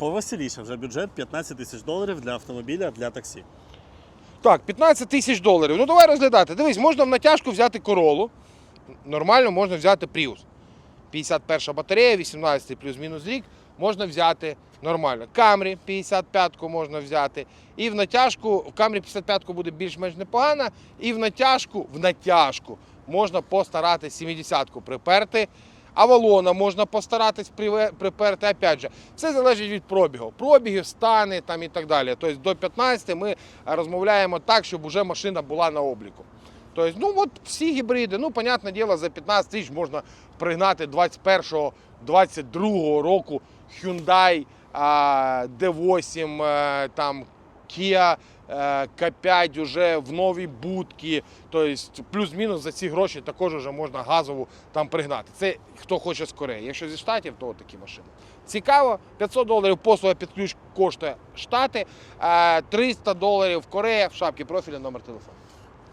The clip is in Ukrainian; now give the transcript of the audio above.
повеселіше вже бюджет 15 тисяч доларів для автомобіля для таксі. Так, 15 тисяч доларів. Ну давай розглядати. Дивись, можна в натяжку взяти королу. Нормально можна взяти Prius. 51 батарея, 18 плюс-мінус рік. Можна взяти нормально. Камрі 55-ку можна взяти. І в натяжку, в Камрі 55-ку буде більш-менш непогана. І в натяжку, в натяжку можна постаратись 70-ку приперти. Авалона можна постаратись приперти. Опять же, все залежить від пробігу. Пробігів, стани там і так далі. Тобто до 15 ми розмовляємо так, щоб уже машина була на обліку. Тобто, ну от всі гібриди, ну, понятне діло, за 15 тисяч можна пригнати 21-22 року Hyundai D8, е, там Kia е, K5 уже в новій будці. Тобто, плюс-мінус за ці гроші також вже можна газову там пригнати. Це хто хоче з Кореї. Якщо зі штатів, то такі машини. Цікаво, 500 доларів послуга під ключ коштує штати, е, 300 доларів Корея в шапці профіля номер телефону.